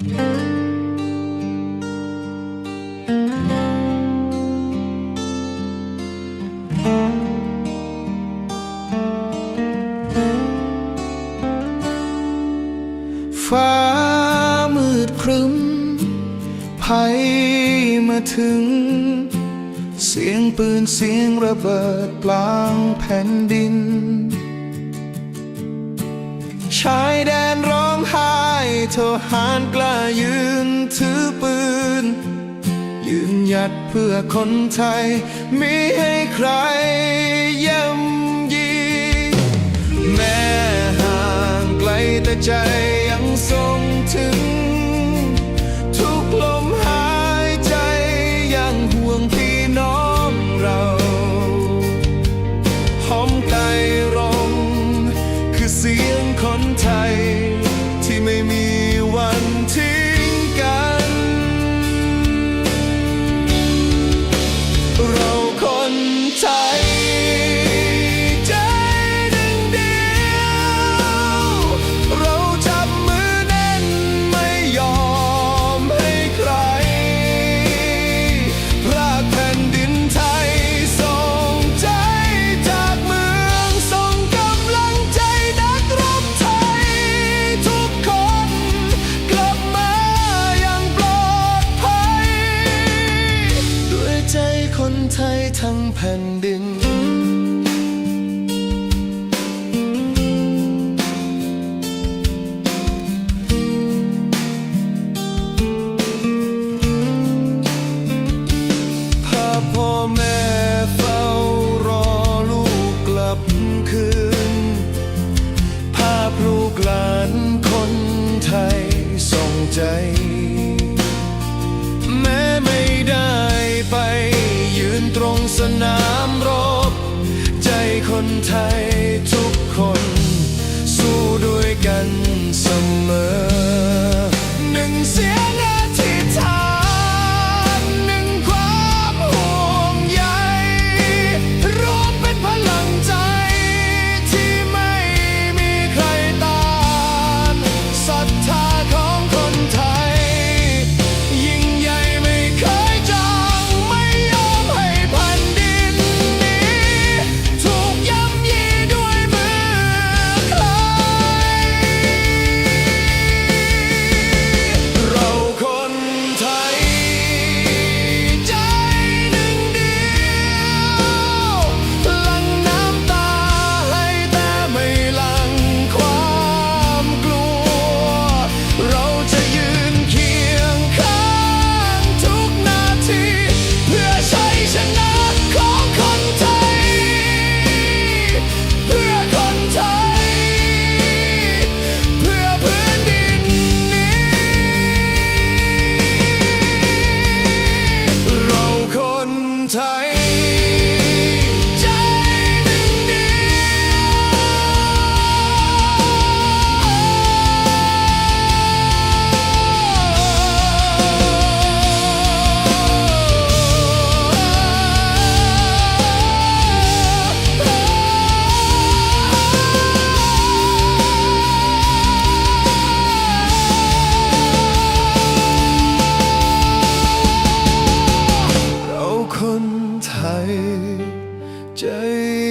ฟ้ามืดครึ้มภัยมาถึง เสียงปืนเสียงระเบิดกลางแผ่นดิน ชายแดนร ทหารกล้ายืนถือปืน ยืนหยัดเพื่อคนไทยมิให้ใครย่ำยีแม่ห่างไกลแต่ใจ ทั้งแผ่นดิน 太 Tonight. chảy